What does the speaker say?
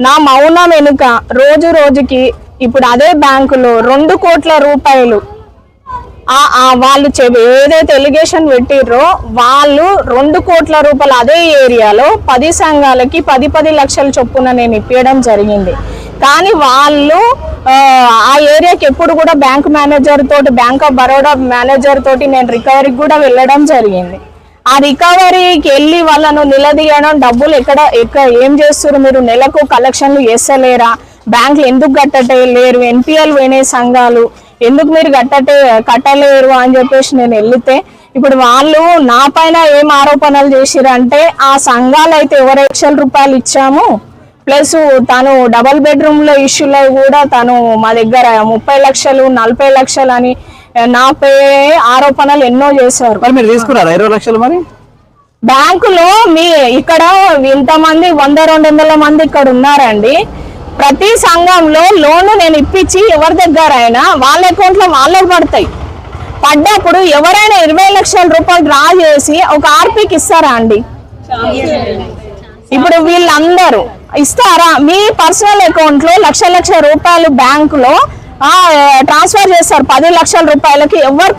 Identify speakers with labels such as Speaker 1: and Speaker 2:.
Speaker 1: నా మౌనం వెనుక రోజు రోజుకి ఇప్పుడు అదే బ్యాంకులో రెండు కోట్ల రూపాయలు. ఆ వాళ్ళు చె- ఏదైతే ఎలిగేషన్ పెట్టిర్రో వాళ్ళు రెండు కోట్ల రూపాయలు అదే ఏరియాలో పది సంఘాలకి పది పది లక్షల చొప్పున నేను ఇప్పించడం జరిగింది. కానీ వాళ్ళు ఆ, ఆ ఏరియాకి ఎప్పుడు కూడా బ్యాంక్ మేనేజర్ తోటి బ్యాంక్ ఆఫ్ బరోడా మేనేజర్ తోటి నేను రికవరీకి కూడా వెళ్ళడం జరిగింది. ఆ రికవరీకి వెళ్ళి వాళ్ళను నిలదీయడం డబ్బులు ఎక్కడ ఎక్కడ ఏం చేస్తారు మీరు? నెలకు కలెక్షన్లు చేస్తలేరా? బ్యాంకులు ఎందుకు కట్టటే లేరు? ఎన్పిఎల్ వినే సంఘాలు ఎందుకు మీరు కట్టటే కట్టలేరు అని చెప్పేసి నేను వెళ్తే ఇప్పుడు వాళ్ళు నా పైన ఏం ఆరోపణలు చేసిరంటే ఆ సంఘాలు అయితే ఎవరు లక్షల రూపాయలు ఇచ్చాము? ప్లస్ తను డబల్ బెడ్రూమ్లో ఇష్యూలో కూడా తను మా దగ్గర ముప్పై లక్షలు నలభై లక్షలు అని నాపై ఆరోపణలు ఎన్నో చేశారు
Speaker 2: మరి మీరు తీసుకున్నారా? ఇరవై లక్షలు మరి?
Speaker 1: బ్యాంకులో మీ ఇక్కడ ఇంతమంది వంద రెండు వందల మంది ఇక్కడ ఉన్నారండి. ప్రతి సంఘంలో లోను నేను ఇప్పించి ఎవరి దగ్గర అయినా వాళ్ళ అకౌంట్లో వాళ్ళకి పడతాయి. పడ్డప్పుడు ఎవరైనా ఇరవై లక్షల రూపాయలు డ్రా చేసి ఒక ఆర్పీకి ఇస్తారా అండి? ఇప్పుడు వీళ్ళందరూ ఇస్తారా? మీ పర్సనల్ అకౌంట్లో లక్ష లక్ష రూపాయలు బ్యాంకులో ట్రాన్స్ఫర్ చేస్తారు. పది లక్షల రూపాయలకి. ఎవరు